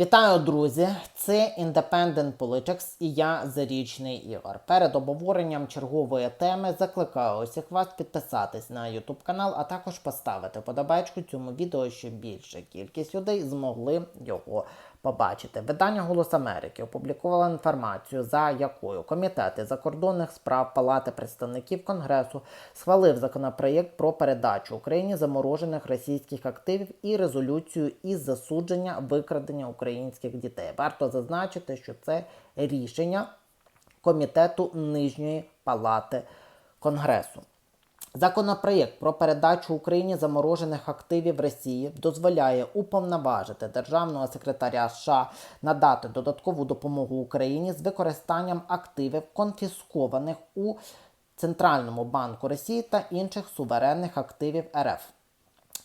Вітаю, друзі! Це Independent Politics і я Зарічний Ігор. Перед обговоренням чергової теми закликаю усіх вас підписатись на YouTube канал, а також поставити подобайку цьому відео, щоб більша кількість людей змогли його побачити. Видання Голос Америки опублікувало інформацію, за якою комітет із закордонних справ Палати представників Конгресу схвалив законопроєкт про передачу Україні заморожених російських активів і резолюцію із засудження викрадення українських дітей. Варто зазначити, що це рішення комітету нижньої палати Конгресу. Законопроєкт про передачу Україні заморожених активів Росії дозволяє уповноважити державного секретаря США надати додаткову допомогу Україні з використанням активів, конфіскованих у Центральному банку Росії та інших суверенних активів РФ.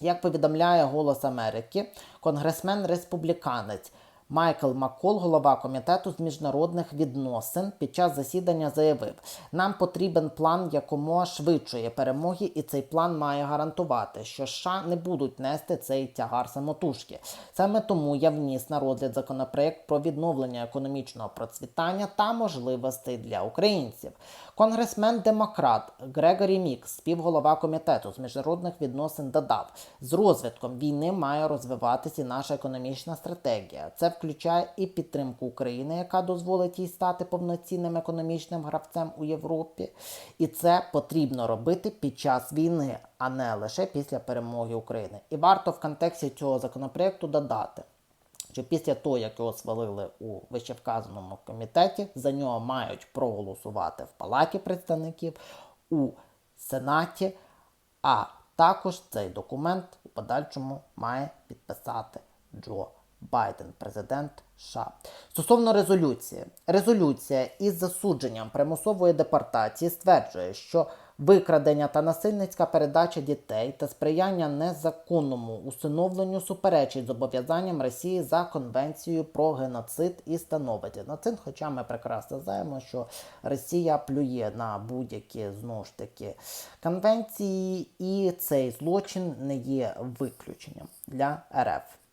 Як повідомляє Голос Америки, конгресмен-республіканець Майкл Маккол, голова комітету з міжнародних відносин, під час засідання заявив: нам потрібен план якомога швидшої перемоги, і цей план має гарантувати, що США не будуть нести цей тягар самотужки. Саме тому я вніс на розгляд законопроект про відновлення економічного процвітання та можливостей для українців. Конгресмен-демократ Грегорі Мікс, співголова комітету з міжнародних відносин, додав: з розвитком війни має розвиватися наша економічна стратегія. Це включає і підтримку України, яка дозволить їй стати повноцінним економічним гравцем у Європі. І це потрібно робити під час війни, а не лише після перемоги України. І варто в контексті цього законопроекту додати. Що після того, як його свалили у вищевказаному комітеті, за нього мають проголосувати в Палаті представників у Сенаті, а також цей документ у подальшому має підписати Джо Байден, президент США. Стосовно резолюції, резолюція із засудженням примусової депортації стверджує, що викрадення та насильницька передача дітей та сприяння незаконному усиновленню суперечить зобов'язанням Росії за конвенцією про геноцид і становить геноцид. Хоча ми прекрасно знаємо, що Росія плює на будь-які знову ж таки конвенції, і цей злочин не є виключенням для РФ.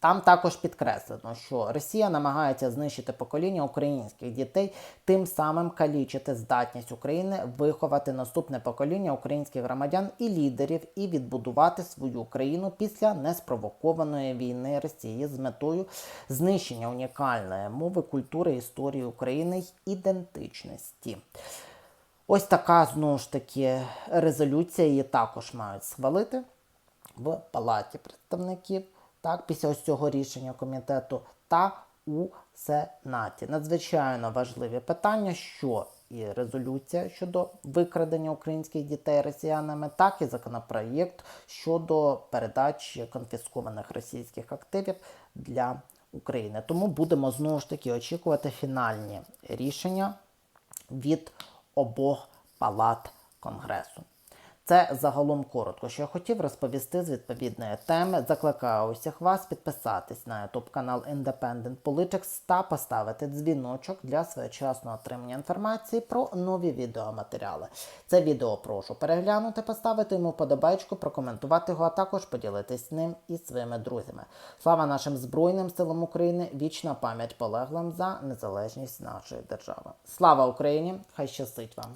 Там також підкреслено, що Росія намагається знищити покоління українських дітей, тим самим калічити здатність України виховати наступне покоління українських громадян і лідерів і відбудувати свою країну після неспровокованої війни Росії з метою знищення унікальної мови, культури, історії України й ідентичності. Ось така знову ж таки резолюція її також мають схвалити в Палаті представників так, після ось цього рішення комітету та у Сенаті. Надзвичайно важливі питання, що і резолюція щодо викрадення українських дітей росіянами, так і законопроєкт щодо передачі конфіскованих російських активів для України. Тому будемо знову ж таки очікувати фінальні рішення від обох палат Конгресу. Це загалом коротко, що я хотів розповісти з відповідної теми. Закликаю усіх вас підписатись на YouTube канал Independent Politics та поставити дзвіночок для своєчасного отримання інформації про нові відеоматеріали. Це відео прошу переглянути, поставити йому подобайку, прокоментувати його, а також поділитись ним із своїми друзями. Слава нашим Збройним силам України! Вічна пам'ять полеглим за незалежність нашої держави. Слава Україні! Хай щастить вам!